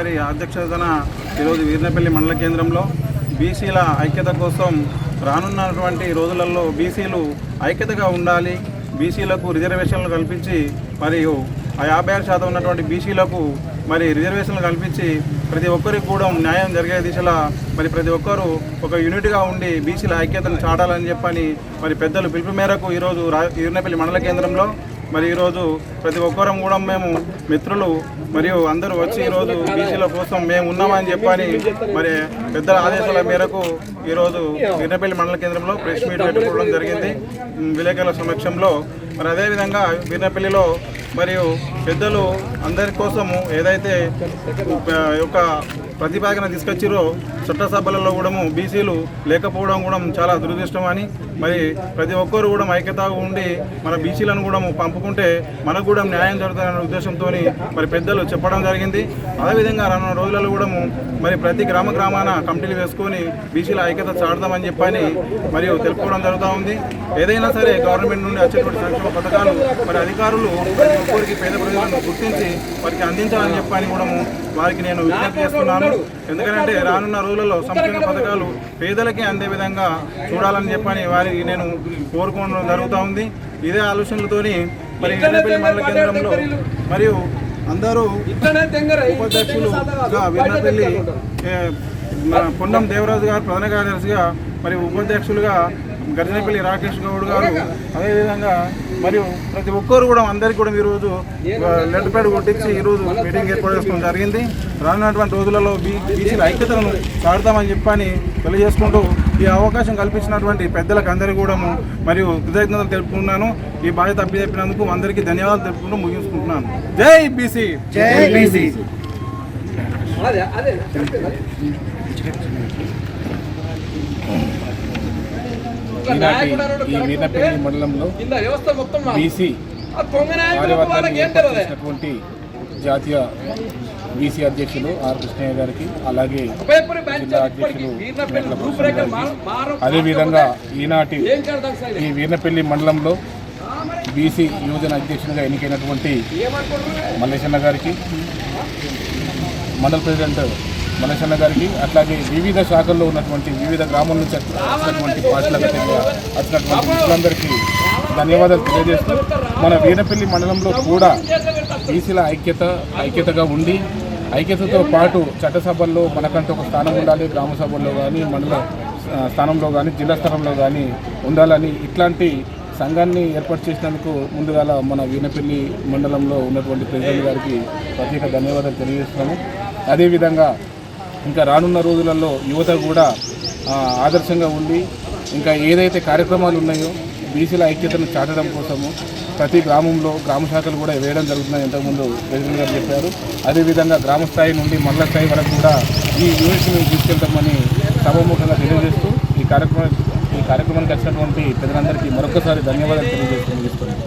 గారి అధ్యక్షతన ఈరోజు వీర్నపల్లి మండల కేంద్రంలో బీసీల ఐక్యత కోసం రానున్నటువంటి రోజులలో బీసీలు ఐక్యతగా ఉండాలి బీసీలకు రిజర్వేషన్లు కల్పించి మరియు ఆ యాభై ఆరు శాతం ఉన్నటువంటి బీసీలకు మరి రిజర్వేషన్లు కల్పించి ప్రతి ఒక్కరికి కూడా న్యాయం జరిగే దిశలా మరి ప్రతి ఒక్కరూ ఒక యూనిట్గా ఉండి బీసీల ఐక్యతను చాటాలని చెప్పని మరి పెద్దలు పిలుపు మేరకు ఈరోజు రా మండల కేంద్రంలో మరి ఈరోజు ప్రతి ఒక్కరం కూడా మేము మిత్రులు మరియు అందరూ వచ్చి ఈరోజు బీసీల కోసం మేము ఉన్నామని చెప్పని మరి పెద్దల ఆదేశాల మేరకు ఈరోజు వీరపల్లి మండల కేంద్రంలో ప్రెస్ మీట్ పెట్టుకోవడం జరిగింది. విలేకరుల సమక్షంలో. మరి అదేవిధంగా వీరపల్లిలో మరియు పెద్దలు అందరి కోసము ఏదైతే ఒక ప్రతిపాదన తీసుకొచ్చిరో చట్టసభలలో కూడా బీసీలు లేకపోవడం కూడా చాలా దురదృష్టం అని. మరి ప్రతి ఒక్కరు కూడా ఐక్యతగా ఉండి మన బీసీలను కూడా పంపుకుంటే మనకు కూడా న్యాయం జరుగుతుందనే ఉద్దేశంతో మరి పెద్దలు చెప్పడం జరిగింది. అదేవిధంగా రానున్న రోజులలో కూడా మరి ప్రతి గ్రామ గ్రామాన కమిటీలు వేసుకొని బీసీల ఐక్యత చాడదామని చెప్పని మరియు తెలుపుకోవడం జరుగుతూ ఉంది. ఏదైనా సరే గవర్నమెంట్ నుండి వచ్చేటువంటి సంక్షేమ పథకాలు మరి అధికారులు ప్రతి ఒక్కరికి పేద ప్రజలను గుర్తించి వారికి అందించాలని చెప్పని కూడా వారికి నేను విజ్ఞప్తి చేస్తున్నాను. ఎందుకంటే రానున్న రోజులలో సంక్షేమ పథకాలు పేదలకి అందే విధంగా చూడాలని చెప్పని వారికి నేను కోరుకోవడం జరుగుతూ ఉంది. ఇదే ఆలోచనలతోని మరి మండల కేంద్రంలో మరియు అందరూ ఉపాధ్యక్షులుగా మన పొన్నం దేవరాజు గారు ప్రధాన కార్యదర్శిగా మరి ఉపాధ్యక్షులుగా గర్జనపల్లి రాకేష్ గౌడ్ గారు అదేవిధంగా మరియు ప్రతి ఒక్కరు కూడా అందరికీ కూడా ఈరోజు లెటర్ ప్యాడ్ కొట్టించి ఈరోజు మీటింగ్ ఏర్పాటు చేసుకోవడం జరిగింది. రానున్నటువంటి రోజులలో బీ బీసీల ఐక్యతను చాడతామని చెప్పని తెలియజేసుకుంటూ ఈ అవకాశం కల్పించినటువంటి పెద్దలకు అందరికీ కూడా మరియు కృతజ్ఞతలు తెలుపుకున్నాను ఈ బాధ్యత అప్పచెప్పినందుకు అందరికీ ధన్యవాదాలు తెలుపుకుంటూ ముగించుకుంటున్నాను. జై బీసీ! జై బీసీ! ఈనాటి ఈ మండలంలో బీసీ కార్యవర్గాన్ని జాతీయ బీసీ అధ్యక్షులు ఆర్ కృష్ణయ్య గారికి అలాగే జిల్లా అధ్యక్షులు అదేవిధంగా ఈనాటి ఈ వీర్నపల్లి మండలంలో బీసీ యువజన అధ్యక్షునిగా ఎన్నికైనటువంటి మల్లేశన్న గారికి మండల ప్రెసిడెంట్ మనసన్న గారికి అట్లాగే వివిధ శాఖల్లో ఉన్నటువంటి వివిధ గ్రామాల నుంచి వచ్చినటువంటి పార్టీలకు వచ్చినటువంటి మిత్రులందరికీ ధన్యవాదాలు తెలియజేస్తూ మన వీరపల్లి మండలంలో కూడా బీసీల ఐక్యత ఐక్యతగా ఉండి ఐక్యతతో పాటు చట్టసభల్లో మనకంటూ ఒక స్థానం ఉండాలి గ్రామ సభల్లో కానీ మండల స్థానంలో కానీ జిల్లా స్థానంలో కానీ ఉండాలని ఇట్లాంటి సంఘాన్ని ఏర్పాటు చేసినందుకు ముందుగా మన వీనపల్లి మండలంలో ఉన్నటువంటి ప్రెసిడెంట్ గారికి ప్రత్యేక ధన్యవాదాలు తెలియజేస్తున్నాము. అదేవిధంగా ఇంకా రానున్న రోజులలో యువత కూడా ఆదర్శంగా ఉండి ఇంకా ఏదైతే కార్యక్రమాలు ఉన్నాయో బీసీల ఐక్యతను చాటడం కోసము ప్రతి గ్రామంలో గ్రామ శాఖలు కూడా వేయడం జరుగుతుందని ఇంతకుముందు ప్రెసిడెంట్ గారు చెప్పారు. అదేవిధంగా గ్రామ స్థాయి నుండి మండల స్థాయి వరకు కూడా ఈ యూనిట్ని తీసుకెళ్తామని సభాముఖంగా తెలియజేస్తూ ఈ కార్యక్రమం ఈ కార్యక్రమానికి వచ్చినటువంటి ప్రజలందరికీ మరొకసారి ధన్యవాదాలు తెలియజేస్తూ ముగిస్తున్నాను.